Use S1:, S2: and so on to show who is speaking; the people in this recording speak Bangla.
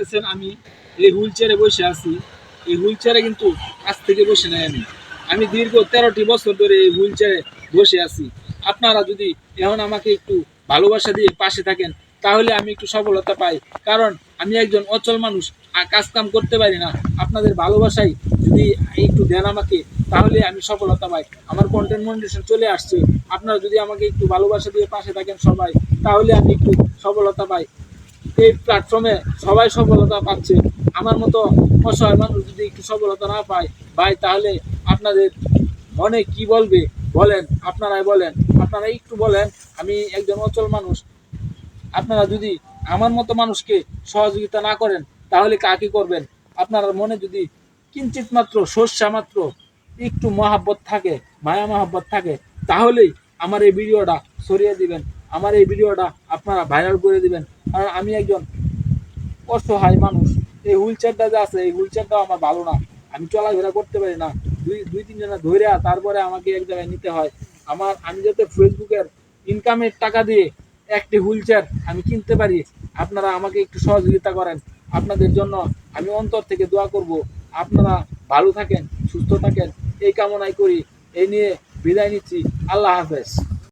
S1: দেখতেছেন আমি এই হুইল চেয়ারে বসে আছি। এই হুইল চেয়ারে কিন্তু আজ থেকে বসে নাই আমি। আমি দীর্ঘ তেরোটি বছর ধরে এই হুইল চেয়ারে বসে আছি। আপনারা যদি এখন আমাকে একটু ভালোবাসা দিয়ে পাশে থাকেন, তাহলে আমি একটু সফলতা পাই। কারণ আমি একজন অচল মানুষ, আর কাজ কাম করতে পারি না। আপনাদের ভালোবাসাই যদি একটু দেন আমাকে, তাহলে আমি সফলতা পাই। আমার কন্টেন্ট মনিটেশন চলে আসছে। আপনারা যদি আমাকে একটু ভালোবাসা দিয়ে পাশে থাকেন সবাই, তাহলে আমি একটু সফলতা পাই। এই প্ল্যাটফর্মে সবাই সফলতা পাচ্ছে। আমার মতো অসহায় মানুষ যদি একটু সফলতা না পায়, ভাই, তাহলে আপনাদের মনে কি বলবে? বলেন, আপনারাই বলেন। আপনারা একটু বলেন, আমি একজন অচল মানুষ। আপনারা যদি আমার মতো মানুষকে সহযোগিতা না করেন, তাহলে কাকে করবেন? আপনার মনে যদি কিঞ্চিত মাত্র সর্ষা মাত্র একটু মহাব্বত থাকে, মায়া মহাব্বত থাকে, তাহলেই আমার এই ভিডিওটা সরিয়ে দিবেন। আমার এই ভিডিওটা আপনারা ভাইরাল করে দিবেন। কারণ আমি একজন অসহায় মানুষ। এই হুইল চেয়ারটা যে আছে, এই হুইল চেয়ারটাও আমার ভালো না। আমি চলাফেরা করতে পারি না। দুই দুই, তিন জনে ধরে তারপরে আমাকে এক জায়গায় নিতে হয়। আমার, আমি যাতে ফেসবুকের ইনকামের টাকা দিয়ে একটি হুইল আমি কিনতে পারি, আপনারা আমাকে একটু সহযোগিতা করেন। আপনাদের জন্য আমি অন্তর থেকে দোয়া করব। আপনারা ভালো থাকেন, সুস্থ থাকেন। এই কামনাই করি। এই নিয়ে বিদায় নিচ্ছি। আল্লাহ হাফেজ।